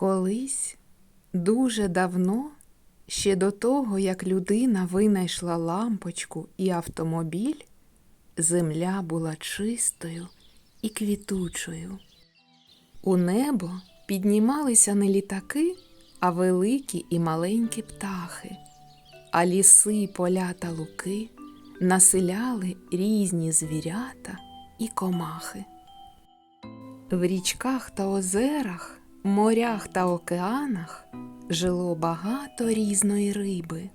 Колись дуже давно, ще до того, як людина винайшла лампочку і автомобіль, земля була чистою і квітучою. У небо піднімалися не літаки, а великі і маленькі птахи, а ліси, поля та луки населяли різні звірята і комахи. В річках та озерах, морях та океанах жило багато різної риби.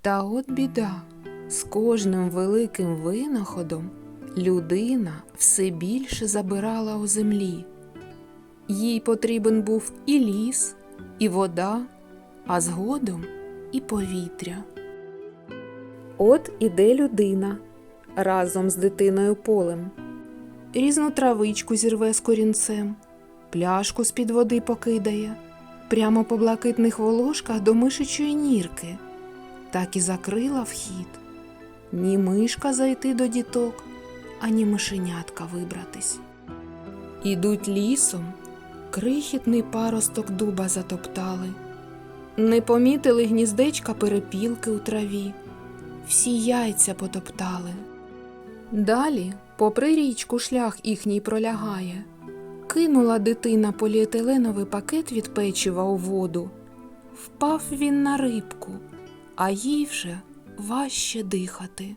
Та от біда, з кожним великим винаходом людина все більше забирала у землі. Їй потрібен був і ліс, і вода, а згодом і повітря. От іде людина разом з дитиною полем різну травичку зірве з корінцем, пляшку з-під води покидає, прямо по блакитних волошках до мишечої нірки, так і закрила вхід. Ні мишка зайти до діток, ані мишенятка вибратись. Ідуть лісом, крихітний паросток дуба затоптали, не помітили гніздечка перепілки у траві, всі яйця потоптали. Далі, попри річку, шлях їхній пролягає. Кинула дитина поліетиленовий пакет від печива у воду. Впав він на рибку, а їй вже важче дихати.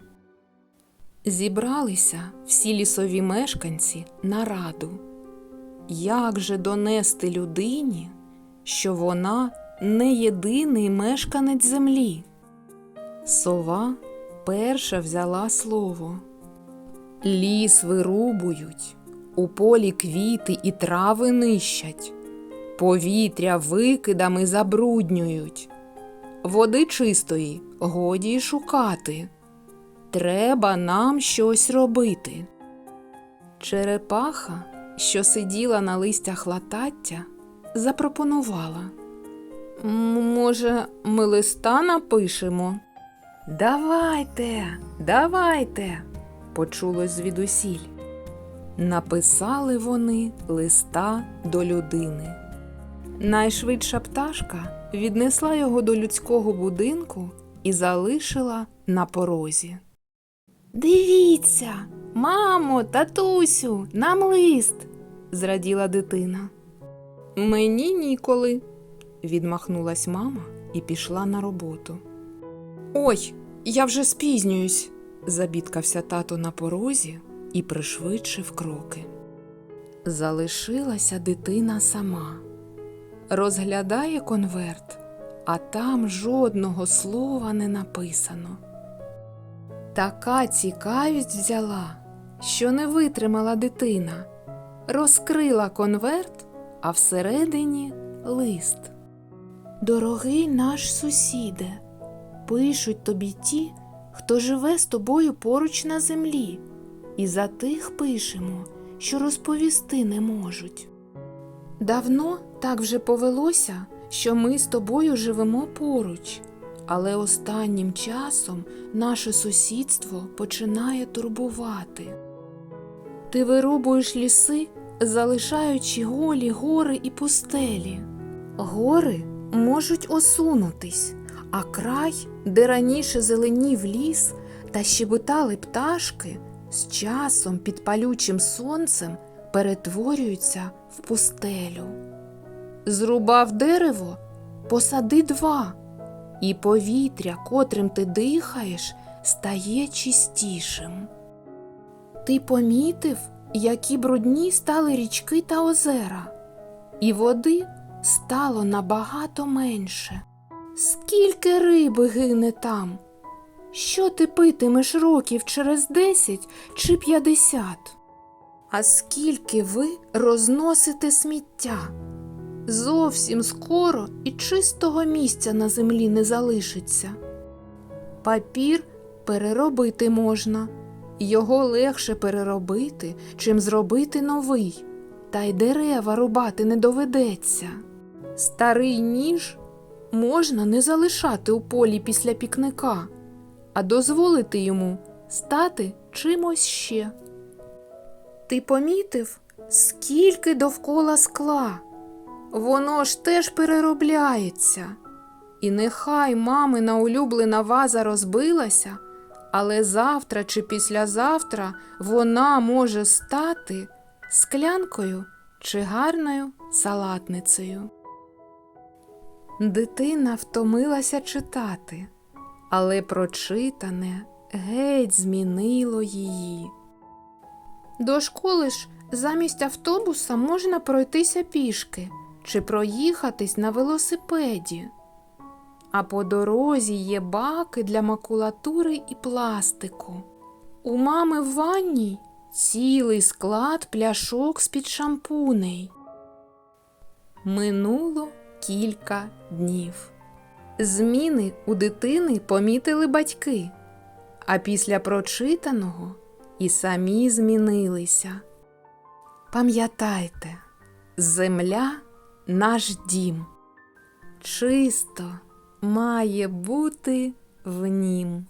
Зібралися всі лісові мешканці на раду. Як же донести людині, що вона не єдиний мешканець землі? Сова перша взяла слово. Ліс вирубують, у полі квіти і трави нищать, повітря викидами забруднюють, води чистої годі й шукати. Треба нам щось робити. Черепаха, що сиділа на листях латаття, запропонувала. Може, ми листа напишемо? Давайте, давайте почулось звідусіль. Написали вони листа до людини. Найшвидша пташка віднесла його до людського будинку і залишила на порозі. Дивіться, мамо, татусю, нам лист, зраділа дитина. Мені ніколи, відмахнулась мама і пішла на роботу. Ой, я вже спізнююсь, забідкався тато на порозі і пришвидшив кроки. Залишилася дитина сама. Розглядає конверт, а там жодного слова не написано. Така цікавість взяла, що не витримала дитина, розкрила конверт, а всередині лист. Дорогий наш сусіде, пишуть тобі ті, хто живе з тобою поруч на землі, і за тих пишемо, що розповісти не можуть. Давно так вже повелося, що ми з тобою живемо поруч, але останнім часом наше сусідство починає турбувати. Ти вирубуєш ліси, залишаючи голі гори і пустелі. Гори можуть осунутись, а край, де раніше зеленів ліс та щебетали пташки, з часом під палючим сонцем перетворюються в пустелю. Зрубав дерево, посади два, і повітря, котрим ти дихаєш, стає чистішим. Ти помітив, які брудні стали річки та озера, і води стало набагато менше. Скільки риби гине там? Що ти питимеш років через десять чи п'ятдесят? А скільки ви розносите сміття? Зовсім скоро і чистого місця на землі не залишиться. Папір переробити можна, його легше переробити, чим зробити новий, та й дерева рубати не доведеться. Старий ніж можна не залишати у полі після пікника, а дозволити йому стати чимось ще. Ти помітив, скільки довкола скла? воно ж теж переробляється. І нехай мамина улюблена ваза розбилася, але завтра чи післязавтра вона може стати склянкою чи гарною салатницею. Дитина втомилася читати, але прочитане геть змінило її. До школи ж замість автобуса можна пройтися пішки чи проїхатись на велосипеді. А по дорозі є баки для макулатури і пластику. У мами в ванній цілий склад пляшок з-під шампуней. Минуло кілька днів. Зміни у дитини помітили батьки, а після прочитаного і самі змінилися. Пам'ятайте, земля наш дім. Чисто має бути в нім.